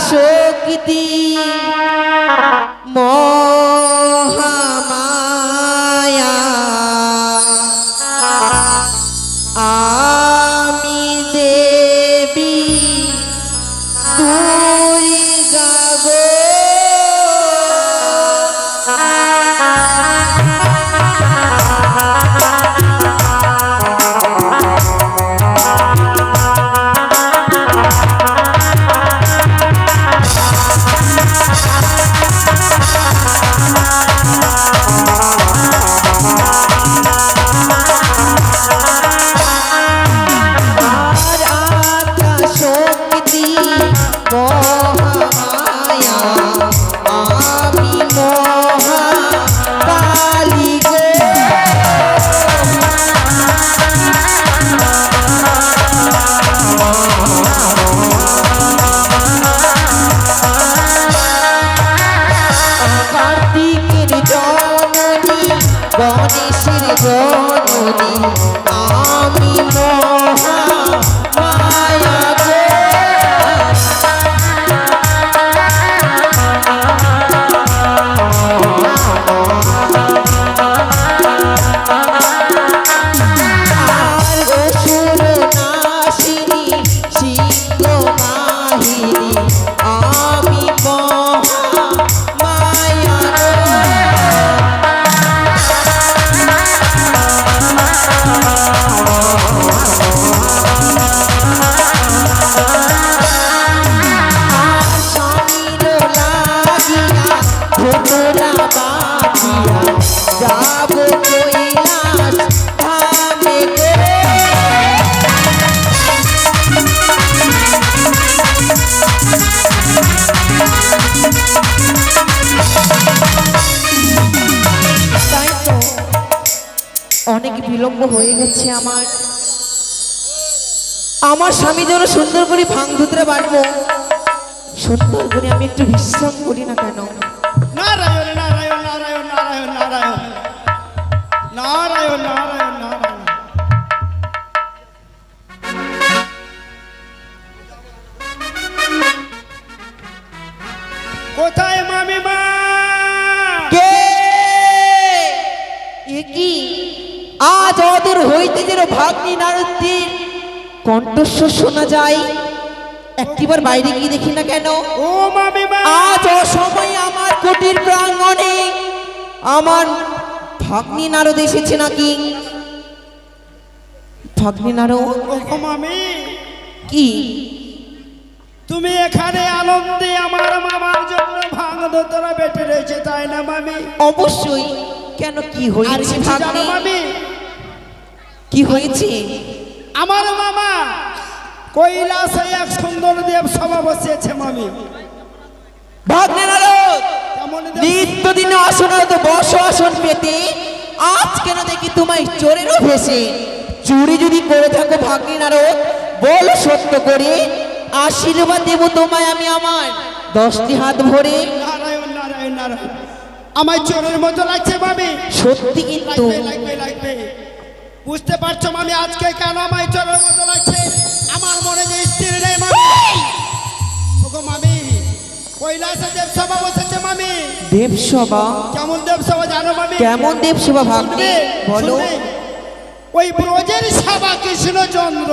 শক্তি মহামায়া। আমি দেবী। দুর্গা জননী আমি মহা মায়া অনেক বিলম্ব হয়ে গেছে আমার। আমার স্বামী যেন সুন্দর করে ভাঙ ধুতরে বাড়বো সুন্দর করে আমি একটু বিশ্রাম করি না কেন? কোথায় মামি মা? কে? কি? আজ অদূর হইতে যেন ভাগ্নি নারদীর কণ্ঠস্বর শোনা যায়। একটিবার বাইরে গিয়ে দেখি না কেন? ও মামি মা! আজ অসময়ে আমার কুটির প্রাঙ্গণে আমার ভাগ্নি নারদ এসেছে নাকি? ভাগ্নি নারদ? ও মামি! কি? তুমি এখানে আনন্দে আমার মামার জন্য ভাঙ দোতরা বেটে রয়েছে তাই না মামি? অবশ্যই। কেন কি হয়েছে জানো মামি? কি হয়েছে? আমার মামা কৈলাসে এক সুন্দর দেব সভা বসিয়েছে মামি। নিত্যদিন আসনত বস আসন পেতে আজ কেন দেখি তোমায় চোরেরও ভেসে চুরি যদি করে থাকো ভাগ্নি নারদ বলো সত্য করে। আশীর্বাদ দেব তোমায় আমি আমার। দশটি হাত ভরে। আমার চোরের মতো লাগছে মামি সত্যি কিন্তু। লাগবে লাগবে বুঝতে পারছ মামি আজকে কেন আমার চোরের মতো লাগছে? আমার মনে যে স্ত্রী নেই মামি। ওগো মামি কৈলাসে দেব সভা বসেছে মামি। দেবসভা? কেমন দেব সভা জানো মামি? কেমন দেবসভা শুনবে? বলো? ওই ব্রজের সভা কৃষ্ণচন্দ্র।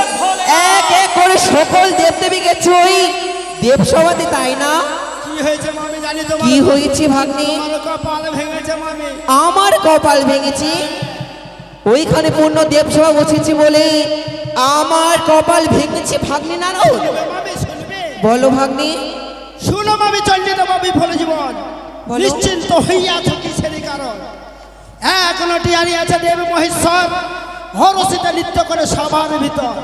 সকল দেবদেবীকে চই দেব সভাতে তাই না? কি হয়েছে ভাগ্নি? আমার কপাল ভেঙেছি ওইখানে পূর্ণ দেবসভা বসেছি বলে আমার কপাল ভেঙেছে ভাগ্নি না বলো ভাগ্নি। শুনো আমি চন্ডিত বাবি ফলে জীবন। নিশ্চিন্ত হইয়া থাকি সেই কারণ? এক নটি আছে দেব মহেশ্বর হরসিতে নৃত্য করে সবার ভিতর।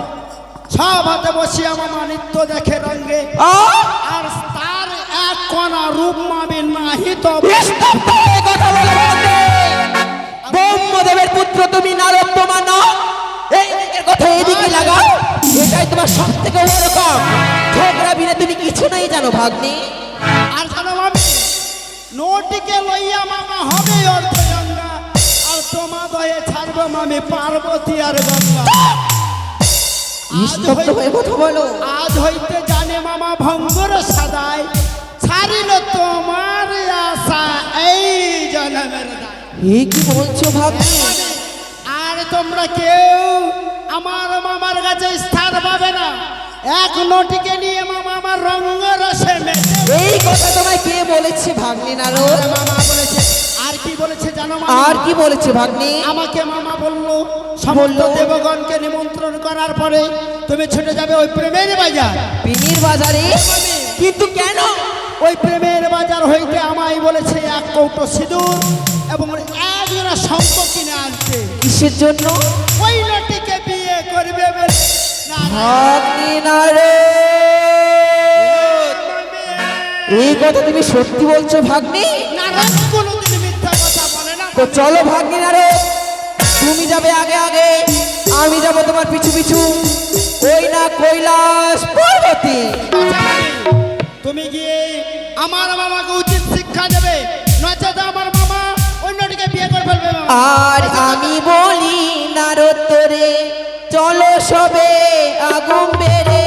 সব হাতে বসিয়া মামা নৃত্য দেখে রঙ্গে। আর তার এক কণা রূপ মামি নাহি তো ব্রহ্মদেবের পুত্র তুমি নারদ তোমার নাম এই দিকের কথা এদিকে লাগাও। এটাই তোমার সব থেকে বড় কম ঝগড়া বিনে তুমি কিছু নাই জানো ভাগ্নি। আর জানো মামি নোটিকে লইয়া মামা হবে অর্থগঙ্গা আর তোমা দয়ে ছাড়বো মামি পার্বতী আর গঙ্গা। আজ স্তব্ধ হয়ে কথা বলো। আজ হইতে জানে মামা ভঙ্গর সাদাই ছাড়িল তোমার আশা এই জনমের এই কি বলছো ভাগ্নি আর তোমরা কেউ আমার মামার কাছে স্থান পাবে না। এক নটিকে নিয়ে মামা আমার রঙ্গ রসে এই কথা তোমায় কে বলেছে ভাগ্নি নারদ মামা বলেছে কি বলেছে জানো আর কি বলেছে ভাগ্নি? আমাকে মামা বলল সমস্ত দেবগণকে নিমন্ত্রণ করার পরে তুমি ছুটে যাবে ওই প্রেমের বাজার। পিনির বাজারে? কিন্তু কেন? ওই প্রেমের বাজার হইতে আমায় বলেছে এক কৌটো সিঁদুর এবং একজোড়া শঙ্খ কিনে আনতে। কিসের জন্য? ওই নটিকে বিয়ে করবে না, না, ভাগ্নি এই কথা তুমি সত্যি বলছো ভাগ্নি? নারদ কোনোদিন না তো চলো ভাগ্নি নারদ তুমি যাবে আগে আগে আমি যাব তোমার পিছু পিছু। ওই না কৈলাস পর্বতী। তুমি গিয়ে আমার মামাকে উচিত শিক্ষা দেবে নচেত আমার মামা অন্যটিকে বিয়ে করে ফেলবে আর আমি বলি নারদ তোরে চলো সবে আগুন বেড়ে।